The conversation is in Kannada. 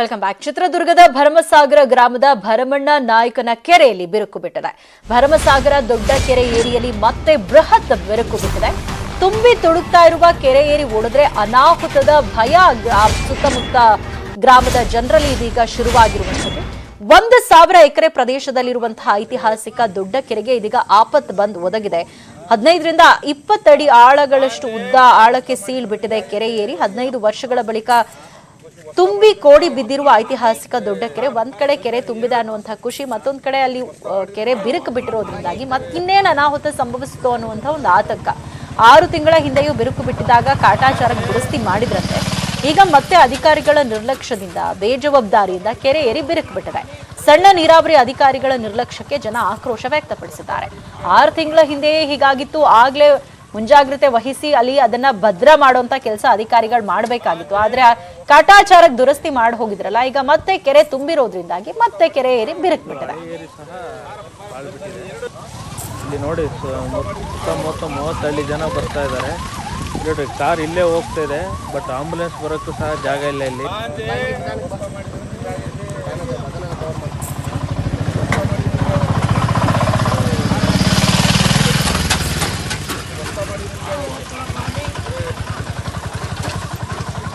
Welcome back. ಚಿತ್ರದುರ್ಗದ ಭರಮಸಾಗರ ಗ್ರಾಮದ ಭರಮಣ್ಣ ನಾಯಕನ ಕೆರೆಯಲ್ಲಿ ಬಿರುಕು ಬಿಟ್ಟಿದೆ. ಭರಮಸಾಗರ ದೊಡ್ಡ ಕೆರೆ ಏರಿಯಲ್ಲಿ ಮತ್ತೆ ಬೃಹತ್ ಬಿರುಕು ಬಿಟ್ಟಿದೆ. ತುಂಬಿ ತುಳುಕ್ತಾ ಇರುವ ಕೆರೆ ಏರಿ ಓಡಿದ್ರೆ ಅನಾಹುತದ ಭಯ ಸುತ್ತಮುತ್ತ ಗ್ರಾಮದ ಜನರಲ್ಲಿ ಇದೀಗ ಶುರುವಾಗಿರುವಂಥದ್ದು. ಒಂದು ಸಾವಿರ ಎಕರೆ ಪ್ರದೇಶದಲ್ಲಿರುವಂತಹ ಐತಿಹಾಸಿಕ ದೊಡ್ಡ ಕೆರೆಗೆ ಇದೀಗ ಆಪತ್ ಬಂದ್ ಒದಗಿದೆ. ಹದಿನೈದರಿಂದ ಇಪ್ಪತ್ತಡಿ ಆಳಗಳಷ್ಟು ಉದ್ದ ಆಳಕ್ಕೆ ಸೀಲ್ ಬಿಟ್ಟಿದೆ ಕೆರೆ ಏರಿ. ಹದಿನೈದು ವರ್ಷಗಳ ಬಳಿಕ ತುಂಬಿ ಕೋಡಿ ಬಿದ್ದಿರುವ ಐತಿಹಾಸಿಕ ದೊಡ್ಡ ಕೆರೆ ಒಂದ್ ಕಡೆ ಕೆರೆ ತುಂಬಿದೆ ಅನ್ನುವಂತಹ ಖುಷಿ, ಮತ್ತೊಂದ್ ಕಡೆ ಅಲ್ಲಿ ಕೆರೆ ಬಿರುಕು ಬಿಟ್ಟಿರೋದ್ರಿಂದಾಗಿ ಮತ್ತಿನ್ನೇನು ಅನಾಹುತ ಸಂಭವಿಸಿತು ಅನ್ನುವಂಥ ಒಂದು ಆತಂಕ. ಆರು ತಿಂಗಳ ಹಿಂದೆಯೂ ಬಿರುಕು ಬಿಟ್ಟಿದಾಗ ಕಾಟಾಚಾರಕ್ಕೆ ದುರಸ್ತಿ ಮಾಡಿದ್ರಂತೆ. ಈಗ ಮತ್ತೆ ಅಧಿಕಾರಿಗಳ ನಿರ್ಲಕ್ಷ್ಯದಿಂದ, ಬೇಜವಾಬ್ದಾರಿಯಿಂದ ಕೆರೆ ಏರಿ ಬಿರುಕು ಬಿಟ್ಟಿದೆ. ಸಣ್ಣ ನೀರಾವರಿ ಅಧಿಕಾರಿಗಳ ನಿರ್ಲಕ್ಷ್ಯಕ್ಕೆ ಜನ ಆಕ್ರೋಶ ವ್ಯಕ್ತಪಡಿಸಿದ್ದಾರೆ. ಆರು ತಿಂಗಳ ಹಿಂದೆಯೇ ಹೀಗಾಗಿತ್ತು. ಆಗ್ಲೇ ಮುಂಜಾಗ್ರತೆ ವಹಿಸಿ ಅಲ್ಲಿ ಅದನ್ನ ಭದ್ರ ಮಾಡುವಂತ ಕೆಲಸ ಅಧಿಕಾರಿಗಳು ಮಾಡಬೇಕಾಗಿತ್ತು. ಆದ್ರೆ ಕಾಟಾಚಾರಕ್ಕೆ ದುರಸ್ತಿ ಮಾಡಿ ಹೋಗಿದ್ರಲ್ಲ, ಈಗ ಮತ್ತೆ ಕೆರೆ ತುಂಬಿರೋದ್ರಿಂದಾಗಿ ಮತ್ತೆ ಕೆರೆ ಏರಿ ಬಿರಕ್ ಬಿಟ್ಟಿದೆ. ಇಲ್ಲಿ ನೋಡಿ ಸುತ್ತಮುತ್ತ ಮೂವತ್ತು ಹಳ್ಳಿ ಜನ ಬರ್ತಾ ಇದ್ದಾರೆ. ಕಾರ್ ಇಲ್ಲೇ ಹೋಗ್ತಾ ಇದೆ, ಬಟ್ ಆಂಬುಲೆನ್ಸ್ ಬರೋಕ್ಕೂ ಸಹ ಜಾಗ ಇಲ್ಲ ಇಲ್ಲಿ.